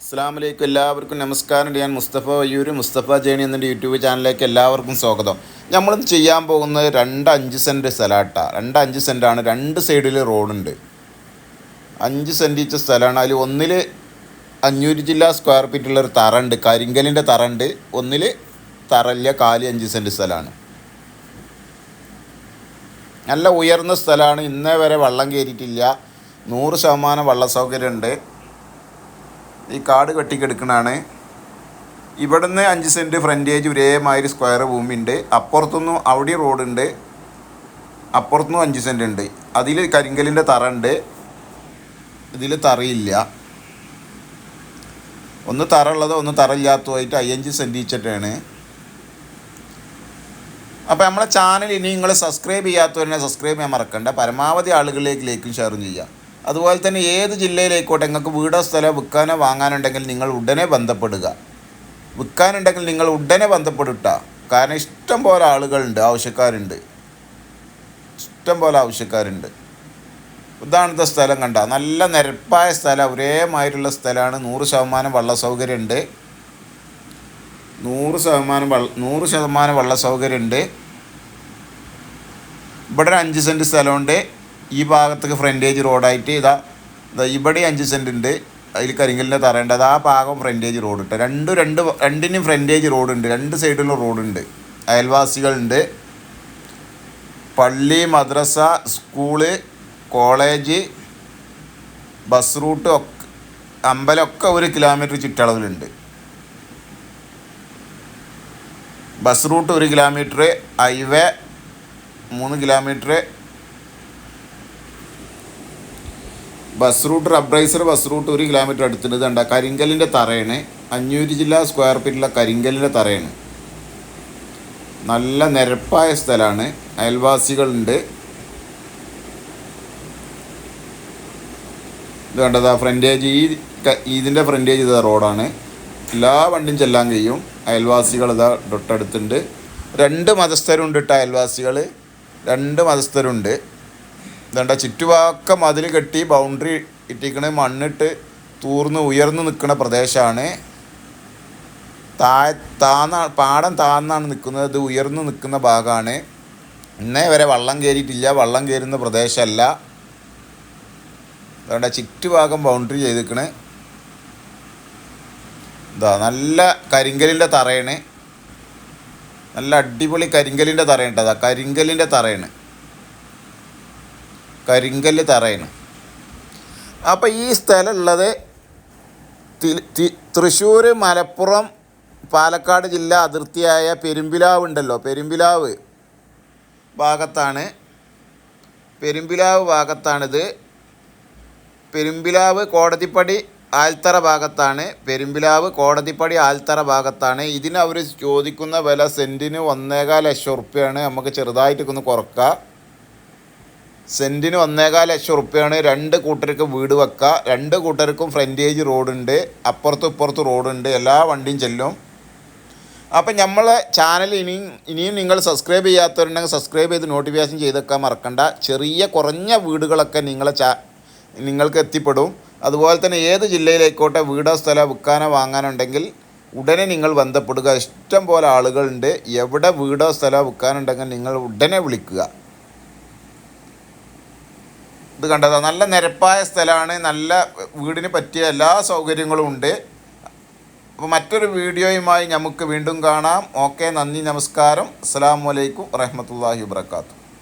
അസ്സാം വലൈക്കും എല്ലാവർക്കും നമസ്കാരം. ഞാൻ മുസ്തഫ വയ്യൂർ മുസ്തഫ ജേണി എന്ന യൂട്യൂബ് ചാനലിലേക്ക് എല്ലാവർക്കും സ്വാഗതം. നമ്മളിന്ന് ചെയ്യാൻ പോകുന്നത് രണ്ട് അഞ്ച് സെന്റ് സ്ഥലമാട്ട രണ്ട് അഞ്ച് സെന്റാണ്. രണ്ട് സൈഡിൽ റോഡുണ്ട്. അഞ്ച് സെന്റ് ഇച്ച സ്ഥലമാണ്. അതിൽ ഒന്നിൽ അഞ്ഞൂറ് ജില്ല സ്ക്വയർ ഫീറ്റുള്ള ഒരു തറണ്ട്. കരിങ്കലിന്റെ തറണ്ട്. ഒന്നിൽ തറല്ല കാൽ അഞ്ച് സെന്റ് സ്ഥലമാണ്. നല്ല ഉയർന്ന സ്ഥലമാണ്. ഇന്നേ വരെ വെള്ളം കയറിയിട്ടില്ല. നൂറ് ശതമാനം വെള്ള സൗകര്യമുണ്ട് ഈ കാട് കെട്ടിക്കെടുക്കണതാണ് ഇവിടുന്ന് അഞ്ച് സെന്റ് ഫ്രണ്ടേജ് ഒരേമാതിരി സ്ക്വയർ ഭൂമിയുണ്ട് അപ്പുറത്തുനിന്നും അവിടെ റോഡുണ്ട്. അപ്പുറത്തുനിന്നും അഞ്ച് സെന്റ് ഉണ്ട് അതിൽ കരിങ്കലിന്റെ തറ ഉണ്ട് ഇതിൽ തറയില്ല. ഒന്ന് തറ ഉള്ളത് ഒന്ന് തറ ഇല്ലാത്തതുമായിട്ട് അയ്യഞ്ച് സെന്റ് വെച്ചിട്ടാണ് അപ്പോൾ നമ്മളെ ചാനൽ ഇനി നിങ്ങൾ സബ്സ്ക്രൈബ് ചെയ്യാത്തവരെ സബ്സ്ക്രൈബ് ചെയ്യാൻ മറക്കണ്ട. പരമാവധി ആളുകളിലേക്ക് ലേക്കും ഷെയറും ചെയ്യുക അതുപോലെ തന്നെ ഏത് ജില്ലയിലേക്കോട്ടെ നിങ്ങൾക്ക് വീടോ സ്ഥലമോ വിൽക്കാനോ വാങ്ങാനുണ്ടെങ്കിൽ നിങ്ങൾ ഉടനെ ബന്ധപ്പെടുക. വിൽക്കാനുണ്ടെങ്കിൽ നിങ്ങൾ ഉടനെ ബന്ധപ്പെടുക കാരണം ഇഷ്ടം പോലെ ആളുകളുണ്ട് ആവശ്യക്കാരുണ്ട്. ഇഷ്ടം പോലെ ആവശ്യക്കാരുണ്ട്. ഇതാണത്തെ സ്ഥലം കണ്ട. നല്ല നിരപ്പായ സ്ഥലം ഒരേമാതിരിയുള്ള സ്ഥലമാണ്. നൂറ് ശതമാനം വെള്ള സൗകര്യമുണ്ട്. നൂറ് ശതമാനം വെള്ള നൂറ് ശതമാനം വെള്ള സൗകര്യമുണ്ട്. ഇവിടെ ഒരു അഞ്ച് സെന്റ് സ്ഥലമുണ്ട്. ഈ ഭാഗത്തേക്ക് ഫ്രണ്ടേജ് റോഡായിട്ട് ഇതാ ഇതാ ഇവിടെ അഞ്ച് സെന്റ് ഉണ്ട്. അതിൽ കരിങ്കലിന്റെ തറയുണ്ട്. അത് ആ ഭാഗം ഫ്രണ്ടേജ് റോഡ് ഇട്ട്. രണ്ടും രണ്ട് രണ്ടിനും ഫ്രണ്ടേജ് റോഡുണ്ട് രണ്ട് സൈഡിലും റോഡുണ്ട് അയൽവാസികളുണ്ട്. പള്ളി മദ്രസ സ്കൂൾ കോളേജ് ബസ് റൂട്ട് ഒക്കെ അമ്പലമൊക്കെ ഒരു കിലോമീറ്റർ ചുറ്റളവിലുണ്ട്. ബസ് റൂട്ട് ഒരു കിലോമീറ്റർ ഹൈവേ മൂന്ന് കിലോമീറ്റർ ബസ് റൂട്ട് റബ്രൈസർ ബസ് റൂട്ട് ഒരു കിലോമീറ്റർ അടുത്തുണ്ട്. ഇതുണ്ട കരിങ്കലിന്റെ തറയാണ്. അഞ്ഞൂറ് ജില്ല സ്ക്വയർ ഫീറ്റിലെ കരിങ്കലിന്റെ തറയാണ്. നല്ല നിരപ്പായ സ്ഥലമാണ്. അയൽവാസികളുണ്ട്. ഇത് കണ്ടതാ ഫ്രണ്ടേജ് ഈ ഇതിന്റെ ഫ്രണ്ടേജ് ഇതാ റോഡാണ് എല്ലാ വണ്ടിയും ചെല്ലാൻ കഴിയും. അയൽവാസികൾ ഇതാ തൊട്ടടുത്തുണ്ട്. രണ്ട് മതസ്ഥരുണ്ട് കേട്ടോ അയൽവാസികൾ രണ്ട് മതസ്ഥരുണ്ട്. ഇതണ്ട ചുറ്റുപാക്ക മതിൽ കെട്ടി ബൗണ്ടറി ഇട്ടിക്കണ മണ്ണിട്ട് തൂർന്ന് ഉയർന്നു നിൽക്കുന്ന പ്രദേശമാണ് താഴെ താന്ന പാടം താന്നാണ് നിൽക്കുന്നത് അത് ഉയർന്നു നിൽക്കുന്ന ഭാഗമാണ് ഇന്നേ വരെ വള്ളം കയറിയിട്ടില്ല വള്ളം കയറുന്ന പ്രദേശമല്ല അതുകൊണ്ട് ചുറ്റുഭാഗം ബൗണ്ടറി ചെയ്തിരിക്കണ്. ഇതാ നല്ല കരിങ്കലിന്റെ തറയാണ്. നല്ല അടിപൊളി കരിങ്കലിന്റെ തറയുണ്ട് അതാ കരിങ്കലിന്റെ തറയാണ്. കരിങ്കല്ല് തറയാണ്. അപ്പോൾ ഈ സ്ഥലമുള്ളത് തൃശ്ശൂർ മലപ്പുറം പാലക്കാട് ജില്ല അതിർത്തിയായ പെരുമ്പിലാവ് ഉണ്ടല്ലോ. പെരുമ്പിലാവ് ഭാഗത്താണ്. പെരുമ്പിലാവ് ഭാഗത്താണിത്. പെരുമ്പിലാവ് കോടതിപ്പടി ആൽത്തറ ഭാഗത്താണ്. പെരുമ്പിലാവ് കോടതിപ്പടി ആൽത്തറ ഭാഗത്താണ്. ഇതിന് അവർ ചോദിക്കുന്ന വില സെന്റിന് ഒന്നേകാൽ ലക്ഷം ഉറുപ്പ്യാണ്. നമുക്ക് ചെറുതായിട്ടൊക്കെ ഒന്ന് കുറക്കാം. സെന്റിന് ഒന്നേകാൽ ലക്ഷം ഉറുപ്പ്യാണ്. രണ്ട് കൂട്ടർക്ക് വീട് വെക്കുക രണ്ട് കൂട്ടർക്കും ഫ്രണ്ടേജ് റോഡുണ്ട്. അപ്പുറത്തും ഇപ്പുറത്തും റോഡുണ്ട്. എല്ലാ വണ്ടിയും ചെല്ലും. അപ്പം നമ്മളെ ചാനൽ ഇനിയും ഇനിയും നിങ്ങൾ സബ്സ്ക്രൈബ് ചെയ്യാത്തവരുണ്ടെങ്കിൽ സബ്സ്ക്രൈബ് ചെയ്ത് നോട്ടിഫിക്കേഷൻ ചെയ്തൊക്കെ മറക്കണ്ട. ചെറിയ കുറഞ്ഞ വീടുകളൊക്കെ നിങ്ങളെ ചാ നിങ്ങൾക്ക് എത്തിപ്പെടും. അതുപോലെ തന്നെ ഏത് ജില്ലയിലേക്കോട്ടെ വീടോ സ്ഥലമോ വിൽക്കാനോ വാങ്ങാനുണ്ടെങ്കിൽ ഉടനെ നിങ്ങൾ ബന്ധപ്പെടുക. ഇഷ്ടം പോലെ ആളുകളുണ്ട്. എവിടെ വീടോ സ്ഥലമോ വിൽക്കാനുണ്ടെങ്കിൽ നിങ്ങൾ ഉടനെ വിളിക്കുക. ഇത് കണ്ടതാ. നല്ല നിരപ്പായ സ്ഥലമാണ്. നല്ല വീടിന് പറ്റിയ എല്ലാ സൗകര്യങ്ങളും ഉണ്ട്. അപ്പോൾ മറ്റൊരു വീഡിയോയുമായി നമുക്ക് വീണ്ടും കാണാം. ഓക്കെ നന്ദി നമസ്കാരം. അസ്സാം വലൈക്കും വറഹമത്തല്ലാഹി വാത്തു